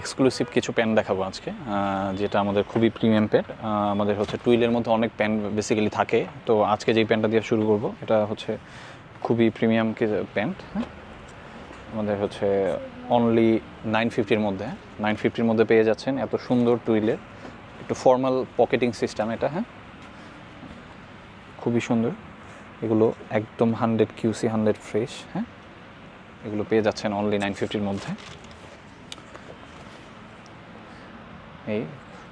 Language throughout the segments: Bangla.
এক্সক্লুসিভ কিছু প্যান্ট দেখাবো আজকে যেটা আমাদের খুবই প্রিমিয়াম প্যান্ট আমাদের হচ্ছে টুইলের মধ্যে অনেক প্যান্ট বেসিক্যালি থাকে। তো আজকে যেই প্যান্টটা দিয়ে শুরু করব, এটা হচ্ছে খুবই প্রিমিয়াম প্যান্ট হ্যাঁ? আমাদের হচ্ছে অনলি নাইন ফিফটির মধ্যে। নাইন ফিফটির মধ্যে পেয়ে যাচ্ছেন এত সুন্দর টুইলের একটু ফর্মাল পকেটিং সিস্টেম এটা হ্যাঁ? খুবই সুন্দর। এগুলো একদম হান্ড্রেড কিউসি হান্ড্রেড ফ্রেশ হ্যাঁ? এগুলো পেয়ে যাচ্ছেন অনলি নাইন ফিফটির মধ্যে। এই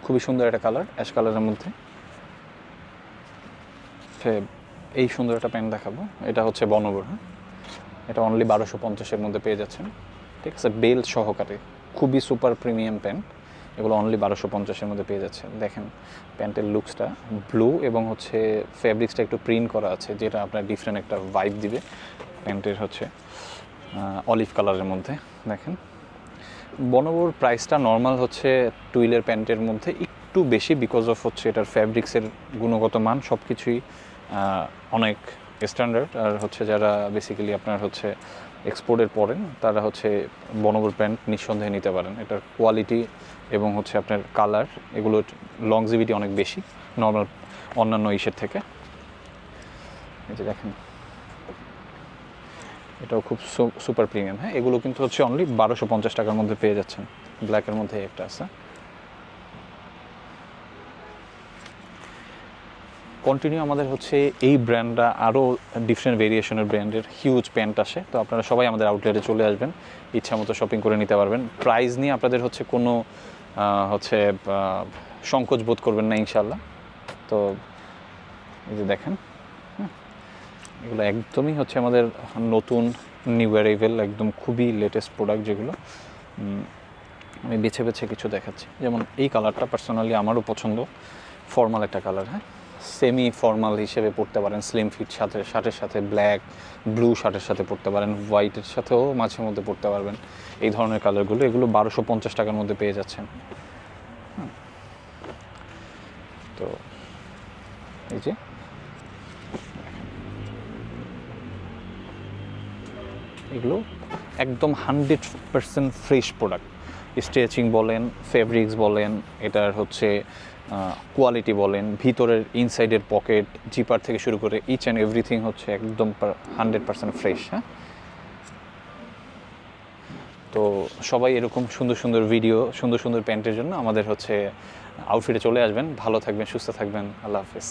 খুবই সুন্দর একটা কালার, অ্যাশ কালারের মধ্যে। এই সুন্দর একটা প্যান্ট দেখাবো। এটা হচ্ছে বনবর হ্যাঁ? এটা অনলি বারোশো পঞ্চাশের মধ্যে পেয়ে যাচ্ছেন। ঠিক আছে? বেল সহকারে। খুবই সুপার প্রিমিয়াম প্যান্ট। এগুলো অনলি বারোশো পঞ্চাশের মধ্যে পেয়ে যাচ্ছে দেখেন, প্যান্টের লুকসটা ব্লু এবং হচ্ছে ফ্যাব্রিক্সটা একটু প্রিন্ট করা আছে, যেটা আপনার ডিফারেন্ট একটা ভাইব দিবে। প্যান্টের হচ্ছে অলিভ কালারের মধ্যে। দেখেন। বনবর প্রাইসটা নর্মাল হচ্ছে টুইলের প্যান্টের মধ্যে একটু বেশি বিকজ অফ হচ্ছে এটার ফ্যাব্রিক্সের গুণগত মান সব কিছুই অনেক স্ট্যান্ডার্ড আর হচ্ছে যারা বেসিক্যালি আপনার হচ্ছে এক্সপোর্টের পড়েন তারা হচ্ছে বনবর প্যান্ট নিঃসন্দেহে নিতে পারেন। এটার কোয়ালিটি এবং হচ্ছে আপনার কালার এগুলোর লংজিভিটি অনেক বেশি নর্মাল অন্যান্য ইসের থেকে। এই যে দেখেন। এটাও খুব সুপার প্রিমিয়াম হ্যাঁ? এগুলো কিন্তু হচ্ছে অনলি বারোশো পঞ্চাশ টাকার মধ্যে পেয়ে যাচ্ছেন। ব্ল্যাকের মধ্যে একটা আছে। কন্টিনিউ আমাদের হচ্ছে এই ব্র্যান্ডটা আরও ডিফারেন্ট ভেরিয়েশনের ব্র্যান্ডের হিউজ প্যান্ট আসে। তো আপনারা সবাই আমাদের আউটলেটে চলে আসবেন। ইচ্ছা মতো শপিং করে নিতে পারবেন। প্রাইস নিয়ে আপনাদের হচ্ছে কোনো হচ্ছে সংকোচ বোধ করবেন না ইনশাল্লাহ তো এই যে দেখেন হুম, এগুলো একদমই হচ্ছে আমাদের নতুন নিউ অ্যারাইভেল একদম খুবই লেটেস্ট প্রোডাক্ট যেগুলো। আমি বেছে বেছে কিছু দেখাচ্ছি। যেমন এই কালারটা পার্সোনালি আমারও পছন্দ। ফর্মাল একটা কালার হ্যাঁ? সেমি ফর্মাল হিসেবে পড়তে পারেন। স্লিম ফিট সাথে, শার্টের সাথে ব্ল্যাক ব্লু শার্টের সাথে পড়তে পারেন। হোয়াইটের সাথেও মাঝে মধ্যে পড়তে পারবেন। এই ধরনের কালারগুলো এগুলো বারোশো পঞ্চাশ টাকার মধ্যে পেয়ে যাচ্ছেন। হুম। তো, এই যে। এগুলো একদম hundred percent fresh product. Stretching বলেন, ফেব্রিক্স বলেন, এটার হচ্ছে কোয়ালিটি বলেন, ভিতরের, ইনসাইডের পকেট, জিপার থেকে শুরু করে ইচ অ্যান্ড এভরিথিং হচ্ছে একদম হান্ড্রেড পার্সেন্ট ফ্রেশ হ্যাঁ? তো সবাই এরকম সুন্দর সুন্দর ভিডিও, সুন্দর সুন্দর প্যান্টের জন্য আমাদের হচ্ছে আউটফিটে চলে আসবেন। ভালো থাকবেন, সুস্থ থাকবেন। আল্লাহ হাফেজ।